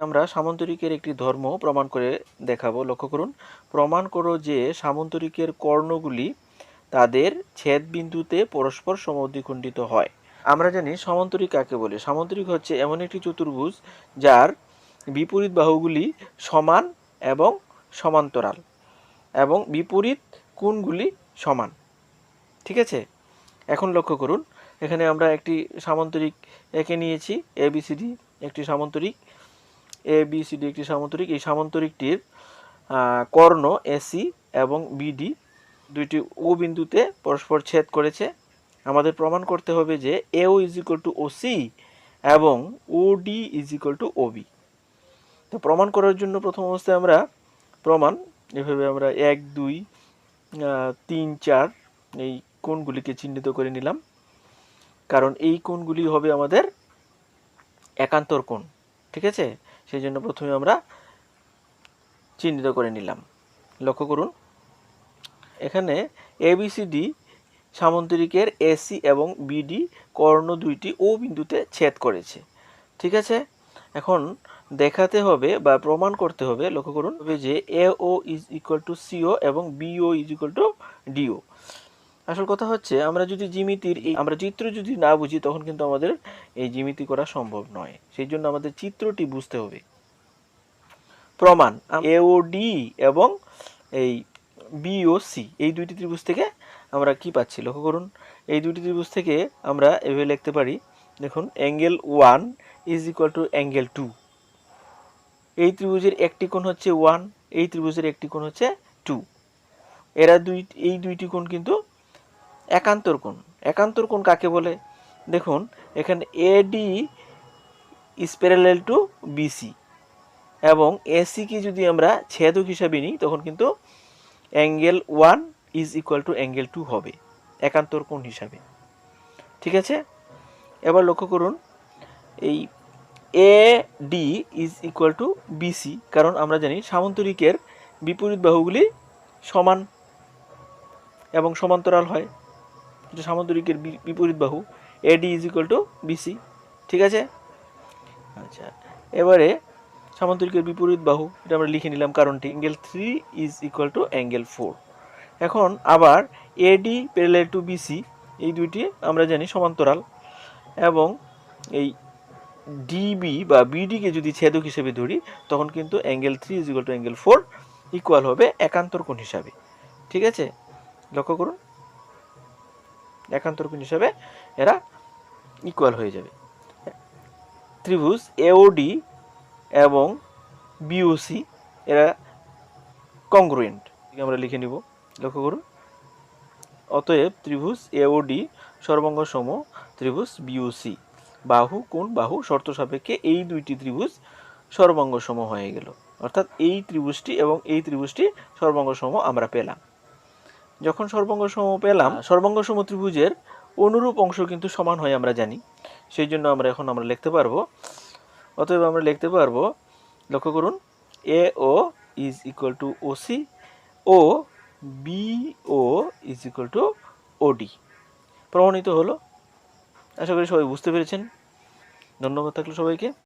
আমরা সামন্তরিকের একটি ধর্ম প্রমাণ করে দেখাবো। লক্ষ্য করুন, প্রমাণ করো যে সামন্তরিকের কর্ণগুলি তাদের ছেদ বিন্দুতে পরস্পর সমদ্বিখণ্ডিত হয়। আমরা জানি সামন্তরিক কাকে বলে? সামন্তরিক হচ্ছে এমন একটি চতুর্ভুজ যার বিপরীত বাহুগুলি সমান এবং সমান্তরাল এবং বিপরীত কোণগুলি সমান। ঠিক আছে? এখন লক্ষ্য করুন, এখানে আমরা একটি সামান্তরিক এঁকে নিয়েছি এবিসিডি একটি সামান্তরিক এ বি সি ডি একটি সামান্তরিক। এই সামান্তরিকটির কর্ণ এসি এবং বিডি দুইটি ও বিন্দুতে পরস্পর ছেদ করেছে। আমাদের প্রমাণ করতে হবে যে AO is equal to O C এবং O D is equal to O B তো প্রমাণ করার জন্য প্রথম অবস্থায় আমরা প্রমাণ, এভাবে আমরা এক, দুই তিন, চার এই কোণগুলিকে চিহ্নিত করে নিলাম। কারণ এই কোণগুলি হবে আমাদের একান্তর কোণ, ঠিক আছে? সেই জন্য প্রথমে আমরা চিহ্নিত করে নিলাম। লক্ষ্য করুন, এখানে এবিসিডি সামন্তরিকের এসি এবং বিডি কর্ণ দুইটি ও বিন্দুতে ছেদ করেছে। ঠিক আছে? এখন দেখাতে হবে বা প্রমাণ করতে হবে, লক্ষ্য করুন, যে A O is equal to CO এবং BO is equal to DO আসল কথা হচ্ছে, আমরা যদি জিমিতির এই আমরা চিত্র যদি না বুঝি, তখন কিন্তু আমাদের এই জিমিতি করা সম্ভব নয়। সেই জন্য আমাদের চিত্রটি বুঝতে হবে। প্রমাণ এওডি এবং এই বিওসি এই দুইটি ত্রিভুজ থেকে আমরা কি পাচ্ছি? লক্ষ্য করুন, এই দুইটি ত্রিভুজ থেকে আমরা এভাবে লিখতে পারি, দেখুন, angle one is equal to angle two. এই ত্রিভুজের একটি কোণ হচ্ছে ওয়ান, এই ত্রিভুজের একটি কোণ হচ্ছে টু। এরা দুই এই দুইটি কোণ কিন্তু একান্তর কোণ। একান্তর কোণ কাকে বলে? দেখুন, এখানে AD is parallel to BC এবং এসিকে যদি আমরা ছেদক হিসাবে নিই, তখন কিন্তু angle one is equal to angle two হবে, একান্তর কোণ হিসাবে। ঠিক আছে? এবার লক্ষ্য করুন, এই A D is equal to BC কারণ আমরা জানি সামন্তরিকের বিপরীত বাহুগুলি সমান এবং সমান্তরাল হয়। এটা সামন্তরিকের বি- বিপরীত বাহু AD is equal to BC ঠিক আছে? আচ্ছা এবারে সামান্তরিকের বিপরীত বাহু, এটা আমরা লিখে নিলাম কারণটি angle three is equal to angle four এখন আবার এডি প্যারালাল টু বিসি এই দুইটি আমরা জানি সমান্তরাল, এবং এই ডিবি বা বিডিকে যদি ছেদক হিসেবে ধরি, তখন কিন্তু angle three is equal to angle four equal হবে একান্তর কোণ হিসাবে, ঠিক আছে? লক্ষ্য করুন। একান্তর কোণ হিসাবে এরা ইকুয়াল হয়ে যাবে। ত্রিভুজ এওডি এবং বিওসি এরা কংগ্রুয়েন্ট আমরা লিখে নিব, লক্ষ্য করুন। অতএব ত্রিভুজ এওডি সর্বাঙ্গ সম ত্রিভুজ বিওসি বাহু কোণ বাহু শর্ত সাপেক্ষে এই দুইটি ত্রিভুজ সর্বাঙ্গ সম হয়ে গেল। অর্থাৎ এই ত্রিভুজটি এবং এই ত্রিভুজটি সর্বাঙ্গ সম আমরা পেলাম। যখন সর্বাঙ্গ সম পেলাম সর্বাঙ্গ সম ত্রিভুজের অনুরূপ অংশ কিন্তু সমান হয় আমরা জানি। সেই জন্য আমরা এখন আমরা লিখতে পারব। অতএব আমরা লিখতে পারব লক্ষ্য করুন A O is equal to O C O B O is equal to OD প্রমাণিত হলো। আশা করি সবাই বুঝতে পেরেছেন। ধন্যবাদ থাকল সবাইকে।